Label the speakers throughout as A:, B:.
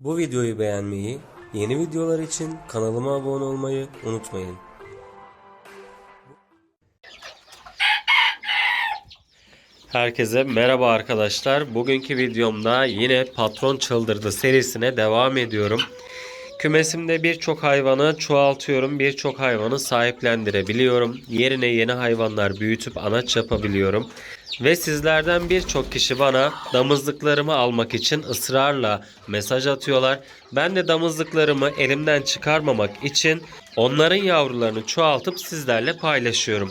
A: Bu videoyu beğenmeyi, yeni videolar için kanalıma abone olmayı unutmayın. Herkese merhaba arkadaşlar. Bugünkü videomda yine Patron Çıldırdı serisine devam ediyorum. Kümesimde birçok hayvanı çoğaltıyorum, birçok hayvanı sahiplendirebiliyorum. Yerine yeni hayvanlar büyütüp anaç yapabiliyorum. Ve sizlerden birçok kişi bana damızlıklarımı almak için ısrarla mesaj atıyorlar. Ben de damızlıklarımı elimden çıkarmamak için onların yavrularını çoğaltıp sizlerle paylaşıyorum.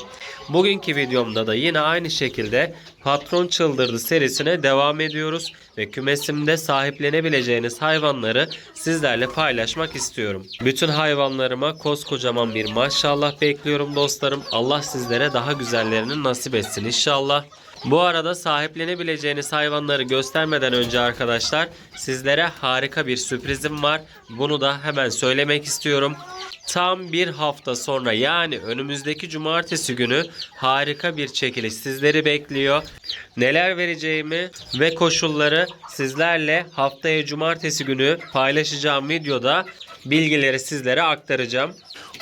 A: Bugünkü videomda da yine aynı şekilde Patron Çıldırdı serisine devam ediyoruz ve kümesimde sahiplenebileceğiniz hayvanları sizlerle paylaşmak istiyorum. Bütün hayvanlarıma koskocaman bir maşallah bekliyorum dostlarım. Allah sizlere daha güzellerini nasip etsin inşallah. Bu arada sahiplenebileceğiniz hayvanları göstermeden önce arkadaşlar sizlere harika bir sürprizim var. Bunu da hemen söylemek istiyorum. Tam bir hafta sonra yani önümüzdeki cumartesi günü harika bir çekiliş sizleri bekliyor. Neler vereceğimi ve koşulları sizlerle haftaya cumartesi günü paylaşacağım videoda bilgileri sizlere aktaracağım.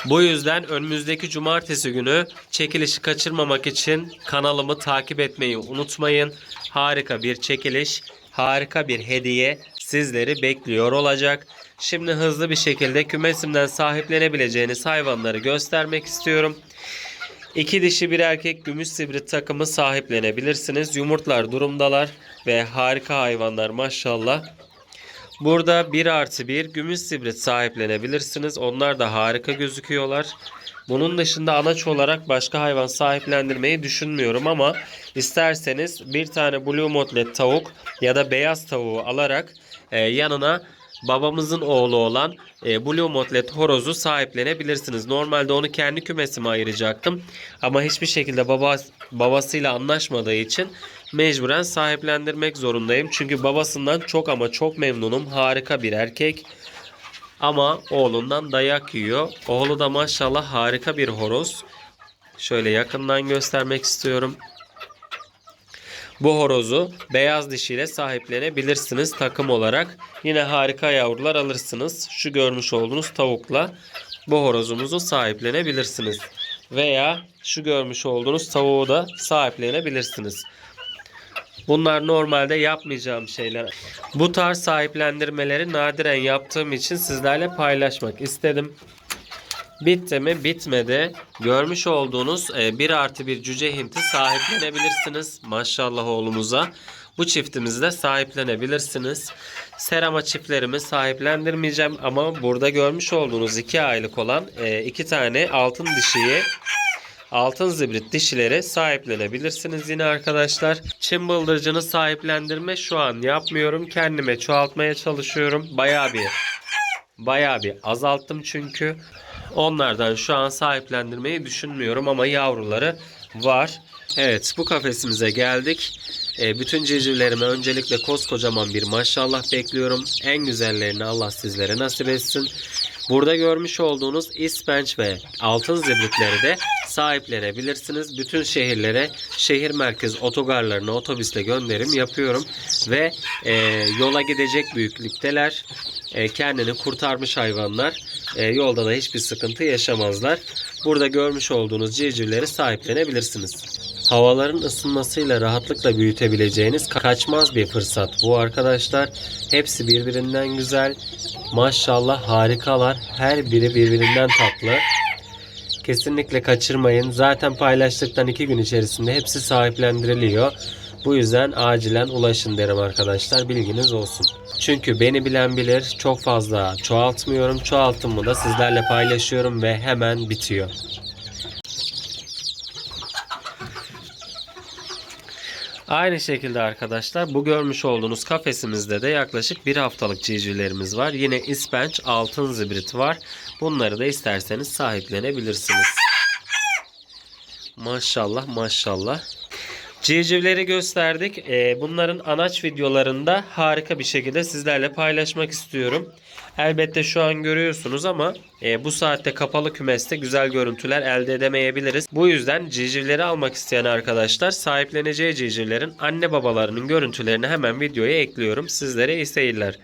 A: Bu yüzden önümüzdeki cumartesi günü çekilişi kaçırmamak için kanalımı takip etmeyi unutmayın. Harika bir çekiliş, harika bir hediye sizleri bekliyor olacak. Şimdi hızlı bir şekilde kümesimden sahiplenebileceğiniz hayvanları göstermek istiyorum. İki dişi bir erkek gümüş sibrit takımı sahiplenebilirsiniz. Yumurtlar durumdalar ve harika hayvanlar maşallah. Burada 1 artı 1 gümüş sibrit sahiplenebilirsiniz. Onlar da harika gözüküyorlar. Bunun dışında anaç olarak başka hayvan sahiplendirmeyi düşünmüyorum ama isterseniz bir tane blue motlet tavuk ya da beyaz tavuğu alarak e, yanına babamızın oğlu olan e, blue motlet horozu sahiplenebilirsiniz. Normalde onu kendi kümesime ayıracaktım ama hiçbir şekilde baba, babasıyla anlaşmadığı için mecburen sahiplendirmek zorundayım. Çünkü babasından çok ama çok memnunum. Harika bir erkek. Ama oğlundan dayak yiyor. Oğlu da maşallah harika bir horoz. Şöyle yakından göstermek istiyorum. Bu horozu beyaz dişiyle sahiplenebilirsiniz takım olarak. Yine harika yavrular alırsınız. Şu görmüş olduğunuz tavukla bu horozumuzu sahiplenebilirsiniz. Veya şu görmüş olduğunuz tavuğu da sahiplenebilirsiniz. Bunlar normalde yapmayacağım şeyler. Bu tarz sahiplendirmeleri nadiren yaptığım için sizlerle paylaşmak istedim. Bitti mi? Bitmedi. Görmüş olduğunuz 1 artı bir cüce hinti sahiplenebilirsiniz. Maşallah oğlumuza. Bu çiftimizi de sahiplenebilirsiniz. Serama çiftlerimi sahiplendirmeyeceğim ama burada görmüş olduğunuz 2 aylık olan 2 tane altın dişiyi Altın zibrit dişileri sahiplenebilirsiniz yine arkadaşlar. Çin bıldırcını sahiplendirme şu an yapmıyorum. Kendime çoğaltmaya çalışıyorum. Bayağı bir bayağı bir azalttım çünkü. Onlardan şu an sahiplendirmeyi düşünmüyorum ama yavruları var. Evet bu kafesimize geldik. E, bütün civcivlerime öncelikle koskocaman bir maşallah bekliyorum. En güzellerini Allah sizlere nasip etsin. Burada görmüş olduğunuz ispenç ve altın zibritleri de sahiplenebilirsiniz. Bütün şehirlere, şehir merkez otogarlarına otobüsle gönderim yapıyorum. Ve e, yola gidecek büyüklükteler. E, kendini kurtarmış hayvanlar. E, yolda da hiçbir sıkıntı yaşamazlar. Burada görmüş olduğunuz civcivleri sahiplenebilirsiniz. Havaların ısınmasıyla rahatlıkla büyütebileceğiniz kaçmaz bir fırsat bu arkadaşlar. Hepsi birbirinden güzel. Maşallah harikalar. Her biri birbirinden tatlı. Kesinlikle kaçırmayın. Zaten paylaştıktan iki gün içerisinde hepsi sahiplendiriliyor. Bu yüzden acilen ulaşın derim arkadaşlar. Bilginiz olsun. Çünkü beni bilen bilir. Çok fazla çoğaltmıyorum. Çoğalttım mı da sizlerle paylaşıyorum ve hemen bitiyor. Aynı şekilde arkadaşlar bu görmüş olduğunuz kafesimizde de yaklaşık bir haftalık civcivlerimiz var. Yine ispenç altın zibrit var. Bunları da isterseniz sahiplenebilirsiniz. Maşallah maşallah. Civcivleri gösterdik. Ee, bunların anaç videolarında harika bir şekilde sizlerle paylaşmak istiyorum. Elbette şu an görüyorsunuz ama e, bu saatte kapalı kümeste güzel görüntüler elde edemeyebiliriz. Bu yüzden civcivleri almak isteyen arkadaşlar sahipleneceği civcivlerin anne babalarının görüntülerini hemen videoya ekliyorum. Sizlere iyi seyirler.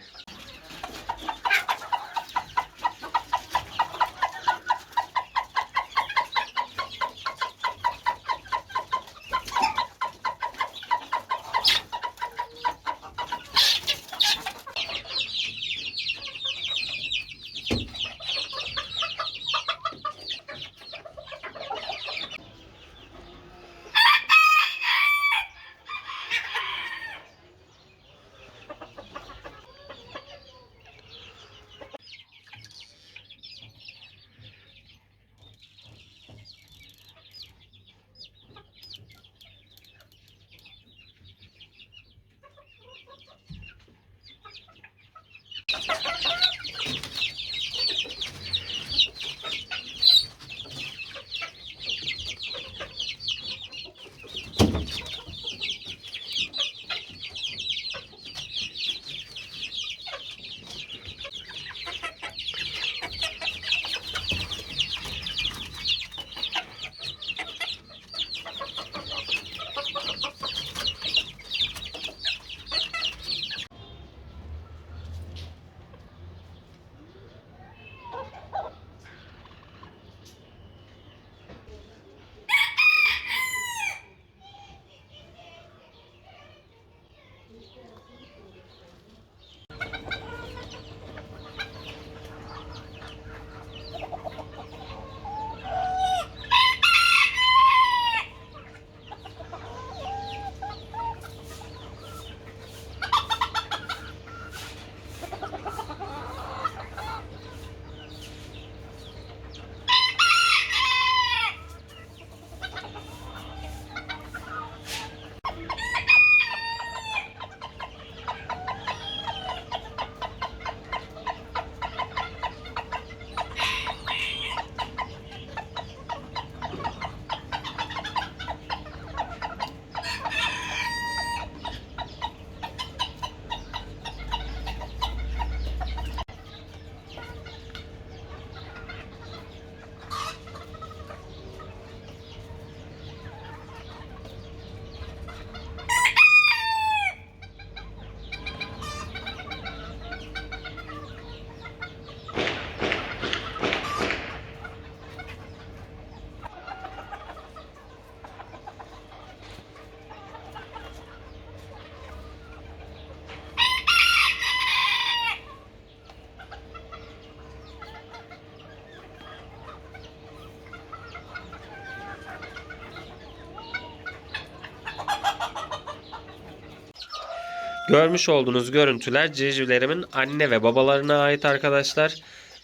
A: Görmüş olduğunuz görüntüler civcivlerimin anne ve babalarına ait arkadaşlar.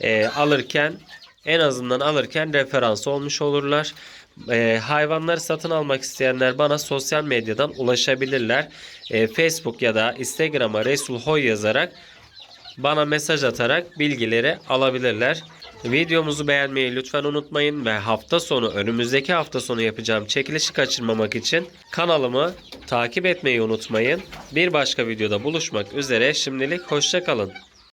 A: Ee, alırken en azından alırken referans olmuş olurlar. Ee, hayvanları satın almak isteyenler bana sosyal medyadan ulaşabilirler. Ee, Facebook ya da Instagram'a Resul Hoy yazarak bana mesaj atarak bilgileri alabilirler. Videomuzu beğenmeyi lütfen unutmayın ve hafta sonu önümüzdeki hafta sonu yapacağım çekilişi kaçırmamak için kanalımı takip etmeyi unutmayın. Bir başka videoda buluşmak üzere şimdilik hoşçakalın.